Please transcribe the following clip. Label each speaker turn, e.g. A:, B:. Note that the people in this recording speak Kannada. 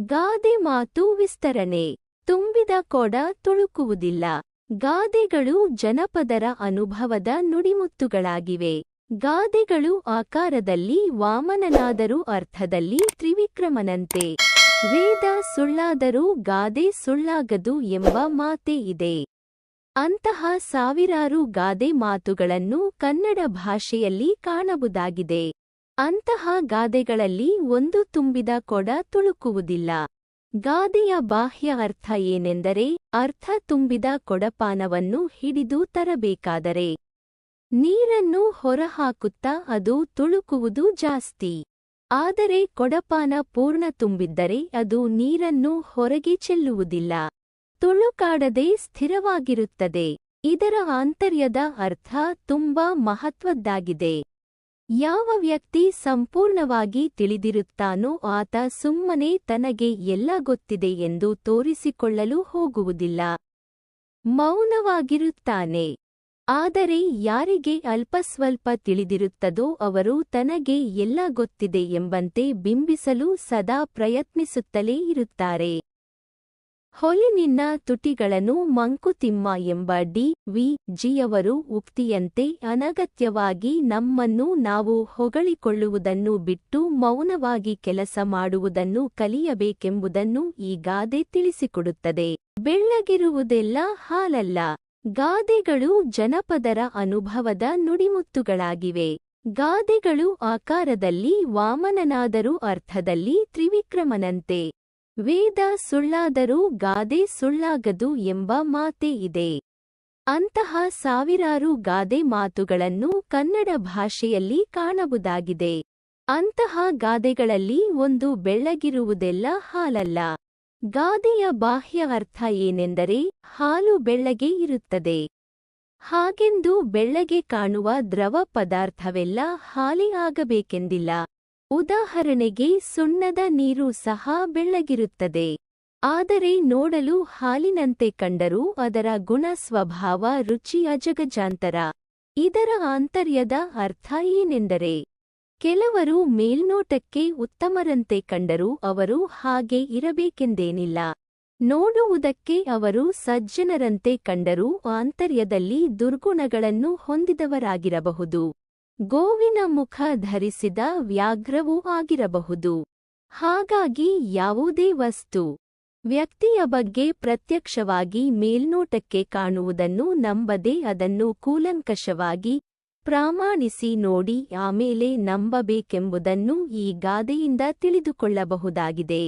A: ಗಾದೆ ಮಾತು ವಿಸ್ತರಣೆ. ತುಂಬಿದ ಕೊಡ ತುಳುಕುವುದಿಲ್ಲ. ಗಾದೆಗಳು ಜನಪದರ ಅನುಭವದ ನುಡಿಮುತ್ತುಗಳಾಗಿವೆ. ಗಾದೆಗಳು ಆಕಾರದಲ್ಲಿ ವಾಮನನಾದರೂ ಅರ್ಥದಲ್ಲಿ ತ್ರಿವಿಕ್ರಮನಂತೆ. ವೇದ ಸುಳ್ಳಾದರೂ ಗಾದೆ ಸುಳ್ಳಾಗದು ಎಂಬ ಮಾತೇ ಇದೆ. ಅಂತಹ ಸಾವಿರಾರು ಗಾದೆ ಮಾತುಗಳನ್ನು ಕನ್ನಡ ಭಾಷೆಯಲ್ಲಿ ಕಾಣಬಹುದಾಗಿದೆ. ಅಂತಹ ಗಾದೆಗಳಲ್ಲಿ ಒಂದು ತುಂಬಿದ ಕೊಡ ತುಳುಕುವುದಿಲ್ಲ. ಗಾದೆಯ ಬಾಹ್ಯ ಅರ್ಥ ಏನೆಂದರೆ, ಅರ್ಥ ತುಂಬಿದ ಕೊಡಪಾನವನ್ನು ಹಿಡಿದು ತರಬೇಕಾದರೆ. ನೀರನ್ನು ಹೊರಹಾಕುತ್ತಾ ಅದು ತುಳುಕುವುದು ಜಾಸ್ತಿ. ಆದರೆ ಕೊಡಪಾನ ಪೂರ್ಣ ತುಂಬಿದ್ದರೆ ಅದು ನೀರನ್ನು ಹೊರಗೆ ಚೆಲ್ಲುವುದಿಲ್ಲ. ತುಳುಕಾಡದೆ ಸ್ಥಿರವಾಗಿರುತ್ತದೆ. ಇದರ ಆಂತರ್ಯದ ಅರ್ಥ ತುಂಬಾ ಮಹತ್ವದ್ದಾಗಿದೆ. ಯಾವ ವ್ಯಕ್ತಿ ಸಂಪೂರ್ಣವಾಗಿ ತಿಳಿದಿರುತ್ತಾನೋ ಆತ ಸುಮ್ಮನೆ ತನಗೆ ಎಲ್ಲ ಗೊತ್ತಿದೆ ಎಂದು ತೋರಿಸಿಕೊಳ್ಳಲು ಹೋಗುವುದಿಲ್ಲ. ಮೌನವಾಗಿರುತ್ತಾನೆ. ಆದರೆ ಯಾರಿಗೆ ಅಲ್ಪಸ್ವಲ್ಪ ತಿಳಿದಿರುತ್ತದೋ ಅವರು ತನಗೆ ಎಲ್ಲ ಗೊತ್ತಿದೆ ಎಂಬಂತೆ ಬಿಂಬಿಸಲು ಸದಾ ಪ್ರಯತ್ನಿಸುತ್ತಲೇ ಇರುತ್ತಾರೆ. ಹೊಲಿನಿನ್ನ ತುಟಿಗಳನ್ನು ಮಂಕುತಿಮ್ಮ ಎಂಬ ಡಿ. ವಿ. ಜಿಯವರು ಉಕ್ತಿಯಂತೆ ಅನಗತ್ಯವಾಗಿ ನಮ್ಮನ್ನು ನಾವು ಹೊಗಳಿಕೊಳ್ಳುವುದನ್ನು ಬಿಟ್ಟು ಮೌನವಾಗಿ ಕೆಲಸ ಮಾಡುವುದನ್ನು ಕಲಿಯಬೇಕೆಂಬುದನ್ನು ಈ ಗಾದೆ ತಿಳಿಸಿಕೊಡುತ್ತದೆ. ಬೆಳ್ಳಗಿರುವುದೆಲ್ಲ ಹಾಲಲ್ಲ. ಗಾದೆಗಳು ಜನಪದರ ಅನುಭವದ ನುಡಿಮುತ್ತುಗಳಾಗಿವೆ. ಗಾದೆಗಳು ಆಕಾರದಲ್ಲಿ ವಾಮನನಾದರೂ ಅರ್ಥದಲ್ಲಿ ತ್ರಿವಿಕ್ರಮನಂತೆ. ವೇದ ಸುಳ್ಳಾದರೂ ಗಾದೆ ಸುಳ್ಳಾಗದು ಎಂಬ ಮಾತೇ ಇದೆ. ಅಂತಹ ಸಾವಿರಾರು ಗಾದೆ ಮಾತುಗಳನ್ನು ಕನ್ನಡ ಭಾಷೆಯಲ್ಲಿ ಕಾಣಬಹುದಾಗಿದೆ. ಅಂತಹ ಗಾದೆಗಳಲ್ಲಿ ಒಂದು ಬೆಳ್ಳಗಿರುವುದೆಲ್ಲ ಹಾಲಲ್ಲ. ಗಾದೆಯ ಬಾಹ್ಯ ಅರ್ಥ ಏನೆಂದರೆ ಹಾಲು ಬೆಳ್ಳಗೆ ಇರುತ್ತದೆ. ಹಾಗೆಂದು ಬೆಳ್ಳಗೆ ಕಾಣುವ ದ್ರವ ಪದಾರ್ಥವೆಲ್ಲ ಹಾಲಿ ಆಗಬೇಕೆಂದಿಲ್ಲ. ಉದಾಹರಣೆಗೆ ಸುಣ್ಣದ ನೀರು ಸಹ ಬೆಳ್ಳಗಿರುತ್ತದೆ ಆದರೆ ನೋಡಲು ಹಾಲಿನಂತೆ ಕಂಡರೂ ಅದರ ಗುಣ ಸ್ವಭಾವ ರುಚಿ ಅಜಗಜಾಂತರ. ಇದರ ಆಂತರ್ಯದ ಅರ್ಥ ಏನೆಂದರೆ, ಕೆಲವರು ಮೇಲ್ನೋಟಕ್ಕೆ ಉತ್ತಮರಂತೆ ಕಂಡರೂ ಅವರು ಹಾಗೆ ಇರಬೇಕೆಂದೇನಿಲ್ಲ. ನೋಡುವುದಕ್ಕೆ ಅವರು ಸಜ್ಜನರಂತೆ ಕಂಡರೂ ಆಂತರ್ಯದಲ್ಲಿ ದುರ್ಗುಣಗಳನ್ನು ಹೊಂದಿದವರಾಗಿರಬಹುದು. ಗೋವಿನ ಮುಖ ಧರಿಸಿದ ವ್ಯಾಘ್ರವೂ ಆಗಿರಬಹುದು. ಹಾಗಾಗಿ ಯಾವುದೇ ವಸ್ತು, ವ್ಯಕ್ತಿಯ ಬಗ್ಗೆ ಪ್ರತ್ಯಕ್ಷವಾಗಿ ಮೇಲ್ನೋಟಕ್ಕೆ ಕಾಣುವುದನ್ನು ನಂಬದೆ ಅದನ್ನು ಕೂಲಂಕಷವಾಗಿ ಪ್ರಾಮಾಣಿಸಿ ನೋಡಿ ಆಮೇಲೆ ನಂಬಬೇಕೆಂಬುದನ್ನು ಈ ಗಾದೆಯಿಂದ ತಿಳಿದುಕೊಳ್ಳಬಹುದಾಗಿದೆ.